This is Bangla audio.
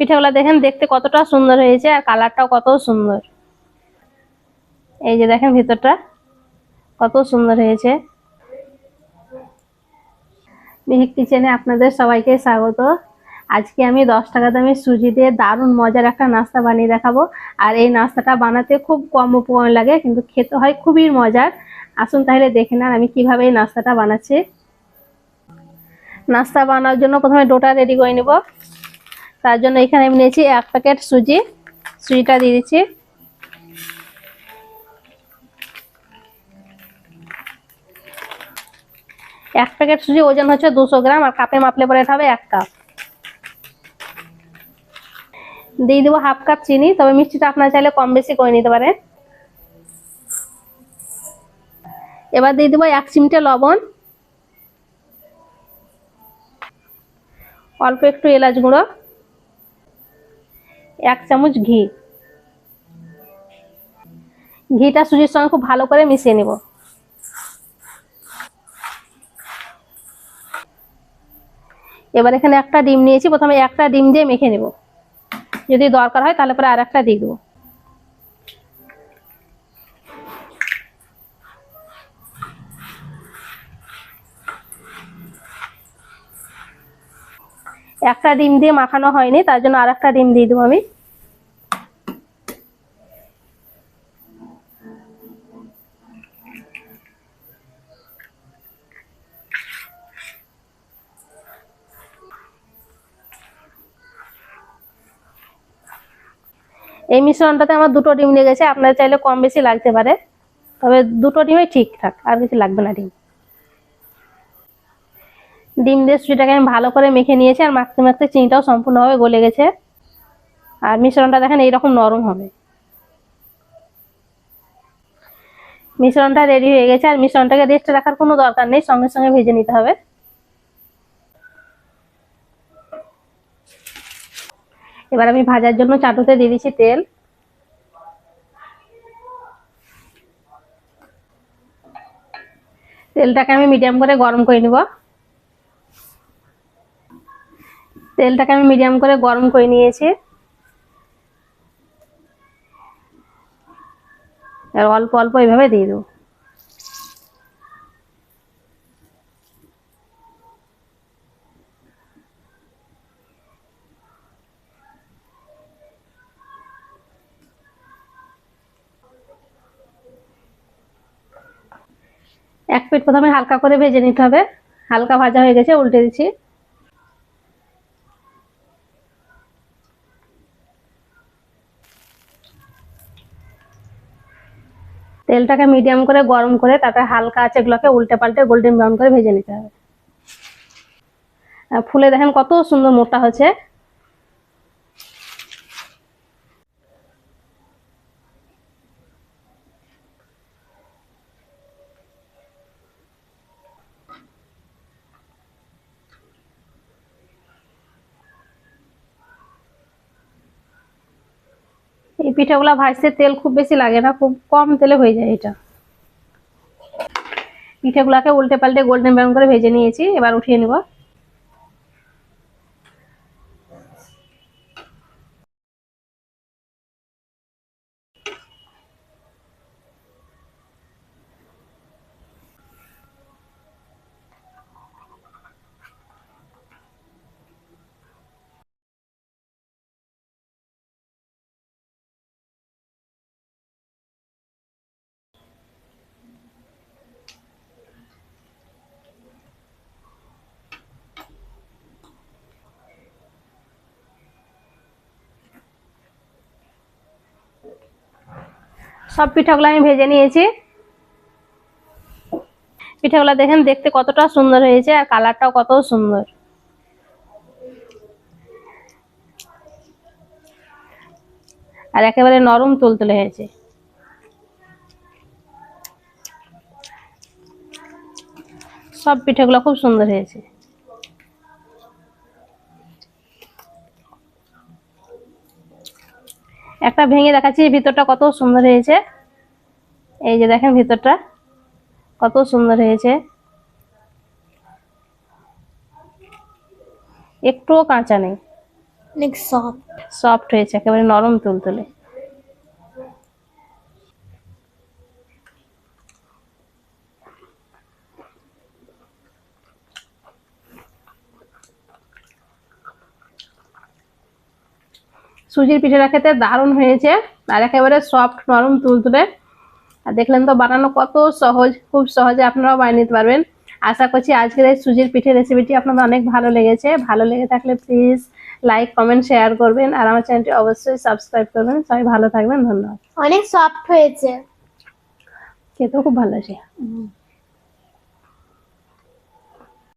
পিঠাগুলো দেখেন দেখতে কতটা সুন্দর হয়েছে আর কালারটাও কত সুন্দর। এই যে দেখেন ভিতরটা কত সুন্দর হয়েছে। মিহিক কিচেনে আপনাদের সবাইকে স্বাগত। আজকে আমি দশ টাকা দামের সুজি দিয়ে দারুণ মজার একটা নাস্তা বানিয়ে দেখাবো। আর এই নাস্তাটা বানাতে খুব কম উপকরণ লাগে, কিন্তু খেতে হয় খুবই মজার। আসুন তাহলে দেখে নেন আমি কীভাবে এই নাস্তাটা বানাচ্ছি। নাস্তা বানানোর জন্য প্রথমে ডোটা রেডি করে নেব। তার জন্য এখানে আমি নিয়েছি এক প্যাকেট সুজি। সুজিটা দিয়ে দিচ্ছি। এক প্যাকেট সুজি, ওজন হচ্ছে দুশো গ্রাম, আর কাপে মাপলে পরে হবে এক কাপ। দিয়ে দেবো হাফ কাপ চিনি, তবে মিষ্টিটা আপনারা চাইলে কম বেশি করে নিতে পারেন। এবার দিয়ে দেবো এক চিমটে লবণ। অল্প একটু এলাচ গুঁড়ো। এক চামচ ঘি। ঘিটা সুজির সঙ্গে খুব ভালো করে মিশিয়ে নেব। এবার এখানে একটা ডিম নিয়েছি, প্রথমে একটা ডিম দিয়ে মেখে নেব। যদি দরকার হয় তাহলে পরে আর একটা দিয়ে দেবো। একটা ডিম দিয়ে মাখানো হয়নি, তার জন্য আর একটা ডিম দিয়ে দেবো আমি। এই মিশ্রণটাতে আমার দুটো ডিম লেগেছে, আপনারা চাইলে কম বেশি লাগতে পারে। তবে দুটো ডিমই ঠিকঠাক আর কিছু লাগবে না ডিম। ডিম দিয়ে সুজিটাকে আমি ভালো করে মেখে নিয়েছি, আর মাখতে মাখতে চিনিটাও সম্পূর্ণভাবে গলে গেছে। আর মিশ্রণটা দেখেন এইরকম নরম হবে। মিশ্রণটা রেডি হয়ে গেছে, আর মিশ্রণটাকে রেস্টে রাখার কোনো দরকার নেই, সঙ্গে সঙ্গে ভেজে নিতে হবে। এবার আমি ভাজার জন্য চাটুতে দিয়ে দিচ্ছি তেল। তেলটাকে আমি মিডিয়াম করে গরম করে নিব। তেলটাকে আমি মিডিয়াম করে গরম করে নিয়েছি। অল্প অল্প এইভাবে দিয়ে দেবো এক পিঠ প্রথমে হালকা করে ভেজে নিতে হবে। হালকা ভাজা হয়ে গেছে, উল্টে দিচ্ছি। তেলটাকে মিডিয়াম করে গরম করে তারপরে হালকা আছে এগুলোকে উল্টে পাল্টে গোল্ডেন ব্রাউন করে ভেজে নিতে হবে। ফুলে দেখেন কত সুন্দর মোটা হচ্ছে এই পিঠাগুলা ভাজতে তেল খুব বেশি লাগে না, খুব কম তেলে হয়ে যায় এটা। পিঠাগুলাকে উল্টে পাল্টে গোল্ডেন ব্রাউন করে ভেজে নিয়েছি, এবার উঠিয়ে নিব। সব পিঠাগুলো আমি ভেজে নিয়েছি। পিঠাগুলো দেখেন দেখতে কতটা সুন্দর হয়েছে আর কালারটাও কত সুন্দর। আর একেবারে নরম তুলতুলে হয়েছে। সব পিঠাগুলো খুব সুন্দর হয়েছে। একটা ভেঙে দেখাচ্ছি ভিতরটা কত সুন্দর হয়েছে। এই যে দেখেন ভিতরটা কত সুন্দর হয়েছে। একটুও কাঁচা নেই। অনেক সফট সফট হয়েছে একেবারে নরম তুলতুলে। সুজির পিঠেটা খেতে দারুণ হয়েছে আর একেবারে সফট নরম তুলতুলে আর দেখলেন তো বানানো কত সহজ খুব সহজে আপনারাও বানিয়ে নিতে পারবেন। আশা করছি আজকের এই সুজির পিঠে রেসিপিটি আপনাদের অনেক ভালো লেগেছে। ভালো লেগে থাকলে প্লিজ লাইক কমেন্ট শেয়ার করবেন। আর আমার চ্যানেলটি অবশ্যই সাবস্ক্রাইব করবেন। সবাই ভালো থাকবেন। ধন্যবাদ। অনেক সফট হয়েছে। খেতেও খুব ভালো আছে।